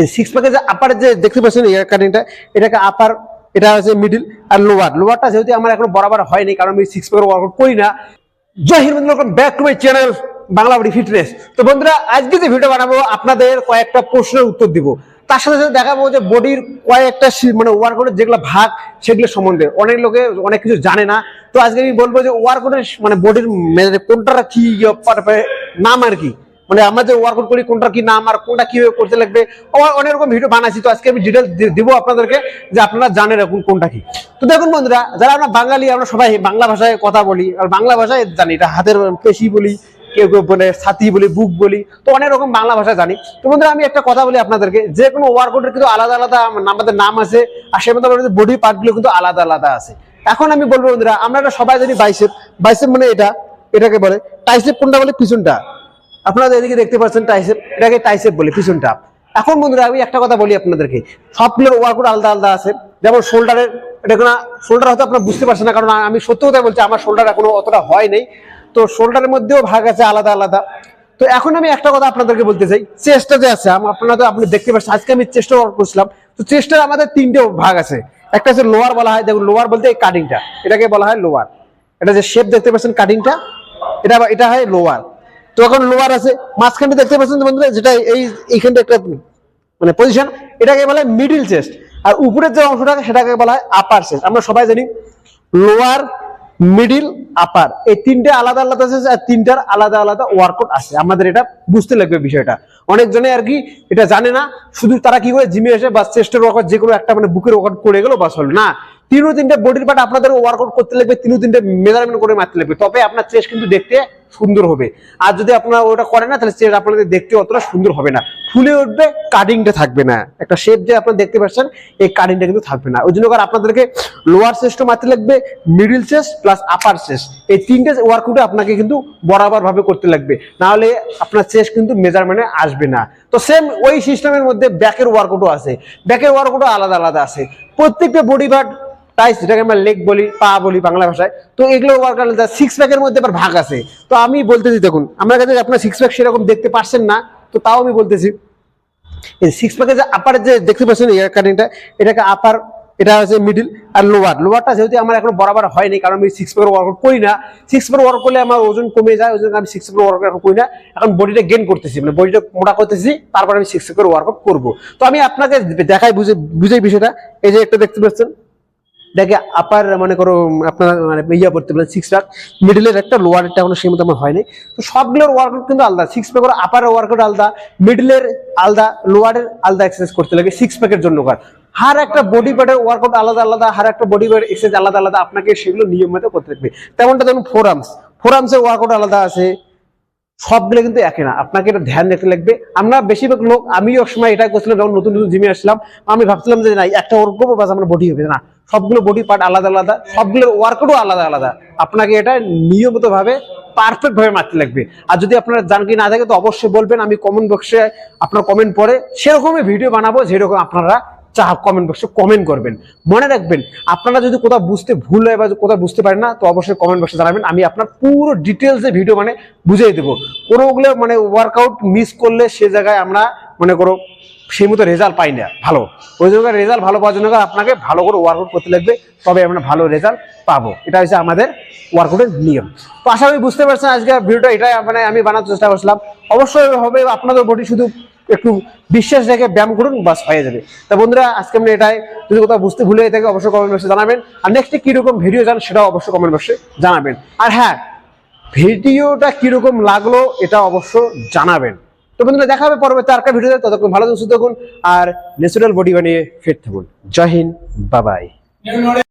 এই সিক্স প্যাকের যে আপার যে দেখতে পাচ্ছেন এয়ার কাটিংটা এটাকে আপার এটা হচ্ছে মিডিল আর লোয়ার লোয়ারটা যেহেতু আমার এখন বরাবর হয়নি, কারণ আমি সিক্স প্যাকের ওয়ার্কআউট করি না। Jai Hind back to my channel Bangla body fitness তো বন্ধুরা, আজকে যে ভিডিও বানাবো, আপনাদের কয়েকটা প্রশ্নের উত্তর দিব। তার সাথে সাথে দেখাবো যে বডির কয়েকটা মানে ওয়ার্কআউটের যেগুলো ভাগ, সেগুলো সম্বন্ধে। অনেক লোকে অনেক কিছু জানে না। তো আজকে আমি বলব যে ওয়ার্কআউটের মানে বডির কোনটা কি ইয়ে নাম আর কি। মানে আমরা যে ওয়ার্কআউট করি কোনটা কি নাম আর কোনটা কীভাবে করতে লাগবে অনেক রকম ভিডিও বানাইছি, তো আজকে আমি ডিটেলস দিব আপনাদেরকে যে আপনারা জানেন এখন কোনটা কি। তো দেখুন বন্ধুরা, যারা আমরা বাঙালি, আমরা সবাই বাংলা ভাষায় কথা বলি, আর বাংলা ভাষায় জানি, এটা হাতের পেশি বলি, কেউ কেউ বলে ছাতি বলি, বুক বলি, তো অনেক রকম বাংলা ভাষা জানি। তো বন্ধুরা, আমি একটা কথা বলি আপনাদেরকে, যে কোনো ওয়ার্কআউটের কিন্তু আলাদা আলাদা আমাদের নাম আছে, আর সে মতো বডি পার্টগুলো কিন্তু আলাদা আলাদা আছে। এখন আমি বলব বন্ধুরা, আমরা সবাই জানি বাইসেপ বাইসেপ মানে এটা, এটাকে বলে টাইসেপ কোনটা বলে, পিছনটা। আপনারা এদিকে দেখতে পাচ্ছেন টাইসেপ এটাকে টাইসেপ বলে, পিছনটা। এখন বন্ধুরা, আমি একটা কথা বলি আপনাদেরকে। সবগুলোর ওয়ার্কআউট আলাদা আলাদা আছে। যেমন শোল্ডারের এটা শোল্ডার হয়তো আপনারা বুঝতে পারছেন না, কারণ আমি সত্য কথা বলছি, আমার শোল্ডার এখনও অতটা হয় নাই। তো শোল্ডারের মধ্যেও ভাগ আছে আলাদা আলাদা। তো এখন আমি একটা কথা আপনাদেরকে বলতে চাই। চেষ্টা যে আছে আপনারা তো আপনি দেখতে পাচ্ছেন, আজকে আমি চেষ্টা করছিলাম। তো চেষ্টার আমাদের তিনটে ভাগ আছে। একটা হচ্ছে লোয়ার বলা হয়, দেখুন লোয়ার বলতে এই কাটিংটা এটাকে বলা হয় লোয়ার এটা যে শেপ দেখতে পাচ্ছেন কাটিংটা এটা এটা হয় লোয়ার তো এখন লোয়ার আছে, মাঝখানটা দেখতে পাচ্ছেন বন্ধুরা, যেটা এই এইখানটা একটা মানে পজিশন এটাকে বলা হয় মিডিল চেস্ট আর উপরের যে অংশটা সেটাকে বলা হয় আপার চেস্ট আমরা সবাই জানি লোয়ার মিডিল আপার এই তিনটে আলাদা আলাদা আছে, আর তিনটার আলাদা আলাদা ওয়ার্কআউট আছে। আমাদের এটা বুঝতে লাগবে বিষয়টা। অনেকজনে আর কি এটা জানে না, শুধু তারা কি করে জিমে এসে বা চেস্টের ওয়ার্কআউট যে কোনো একটা মানে বুকের ওয়ার্কআউট করে গেলো বাস হলো। না, তিনও তিনটে বডির পার্ট আপনাদের ওয়ার্কআউট করতে লাগবে, তিনও তিনটে মেজারমেন্ট করে মারতে লাগবে। তবে আপনার চেস্ট কিন্তু দেখতে সুন্দর হবে। আর যদি আপনারা ওটা করেন না, তাহলে চেস্ট আপনাদের দেখতে অতটা সুন্দর হবে না। ফুলে উঠবে কাটিংটা থাকবে না। একটা শেপ যে আপনারা দেখতে পাচ্ছেন, এই কাটিংটা কিন্তু থাকবে না। ওই জন্য আপনাদেরকে লোয়ার চেস্টও মারতে লাগবে middle chest plus upper chest এই তিনটে ওয়ার্কআউটে আপনাকে কিন্তু বরাবর ভাবে করতে লাগবে। নাহলে আপনার চেস্ট কিন্তু মেজারমেন্টে আসবে না। তো সেম ওই সিস্টেমের মধ্যে ব্যাকের ওয়ার্কআউটও আছে। ব্যাকের ওয়ার্কআউটও আলাদা আলাদা আছে। প্রত্যেকটা বডি পার্ট টাইস যেটাকে আমরা লেগ বলি, পা বলি বাংলা ভাষায়। তো এগুলো ওয়ার্ক আলাদা সিক্স প্যাকের মধ্যে আবার ভাগ আছে। তো আমি বলতেছি, দেখুন, আমার কাছে আপনার সিক্স প্যাক সেরকম দেখতে পারছেন না, তো তাও আমি বলতেছি। এই সিক্স প্যাকে যে আপার যে দেখতে পাচ্ছেন এয়ার কাটিংটা এটাকে আপার এটা হচ্ছে মিডিল আর লোয়ার লোয়ারটা যেহেতু আমার এখন বরাবর হয়নি, কারণ আমি সিক্স প্যাকের ওয়ার্কআউট করি না। সিক্স প্যাকের ওয়ার্ক করলে আমার ওজন কমে যায়, ওই জন্য আমি সিক্স প্যাকের ওয়ার্কআউট এখন করি না। এখন বডিটা গেন করতেছি মানে বডিটা মোটা করতেছি, তারপর আমি সিক্স প্যাকের ওয়ার্কআউট করব। তো আমি আপনাকে দেখাই, বুঝে বুঝে বিষয়টা। এই যে একটা দেখতে পাচ্ছেন দেখে আপার মনে করো আপনার মানে ইয়া করতে পারেন সিক্স প্যাক মিডিলের একটা লোয়ারেরটা এখনও সেই মতো আমার হয়নি। তো সবগুলোর ওয়ার্কআউট কিন্তু আলাদা সিক্স প্যাকের আপারের ওয়ার্কআউট আলাদা মিডিলের আলাদা লোয়ারের আলাদা এক্সারসাইজ করতে লাগে সিক্স প্যাকের জন্য কার। হার একটা বডি পার্টের ওয়ার্কআউট আলাদা আলাদা, হার একটা বডি পার্ট এক্সারসাইজ আলাদা আলাদা, আপনাকে সেগুলো নিয়ম মতো করতে লাগবে। তেমনটা ধরুন ফোর আর্মস ফোর ওয়ার্কআউট আলাদা আছে। সবগুলো কিন্তু একই না। আপনাকে এটা ধ্যান রাখতে লাগবে। আমরা বেশিরভাগ লোক, আমিও এক সময় এটা করছিলাম, যখন নতুন নতুন জিমে আসলাম আমি ভাবছিলাম যে না একটা করব বাস আমার বডি হবে, না। সবগুলো বডি পার্ট আলাদা আলাদা সবগুলোর ওয়ার্কআউটও আলাদা আলাদা। আপনাকে এটা নিয়মিত ভাবে পারফেক্ট ভাবে মারতে লাগবে। আর যদি আপনারা জানকি না থাকে, তো অবশ্যই বলবেন, আমি কমেন্ট বক্সে আপনার কমেন্ট পড়ে, সেরকমই ভিডিও বানাবো, যেরকম আপনারা চাহ কমেন্ট বক্সে কমেন্ট করবেন। মনে রাখবেন, আপনারা যদি কোথাও বুঝতে ভুল হয় বা কোথাও বুঝতে পারেন না, তো অবশ্যই কমেন্ট বক্সে জানাবেন। আমি আপনার পুরো ডিটেলসে ভিডিও মানে বুঝিয়ে দেবো। কোনোগুলো মানে ওয়ার্কআউট মিস করলে সে জায়গায় আমরা মনে করো সেই মতো রেজাল্ট পাই না। ভালো। ওই জন্য রেজাল্ট ভালো পাওয়ার জন্য আপনাকে ভালো করে ওয়ার্কআউট করতে লাগবে। তবে আমরা ভালো রেজাল্ট পাবো। এটা হচ্ছে আমাদের ওয়ার্কআউটের নিয়ম। তো আশা করি বুঝতে পারছেন আজকে ভিডিওটা এটাই মানে আমি বানানোর চেষ্টা করছিলাম। অবশ্যই হবে, আপনাদের বডি শুধু একটু বিশ্বাস রেখে ব্যায়াম করুন, বাস হয়ে যাবে। তা বন্ধুরা, আজকে আমরা এটাই যদি কোথাও বুঝতে ভুলে থাকে অবশ্যই কমেন্ট বক্সে জানাবেন। আর নেক্সটে কীরকম ভিডিও যান সেটাও অবশ্যই কমেন্ট বক্সে জানাবেন। আর হ্যাঁ ভিডিওটা কীরকম লাগল, এটা অবশ্য জানাবেন। তো বন্ধুরা, দেখা হবে পরবর্তী আরেকটা ভিডিওতে ততক্ষণ ভালো থাকুন, সুস্থ থাকুন, আর ন্যাচারাল বডি বানিয়ে ফিট থাকুন। জয় হিন্দ বাবাই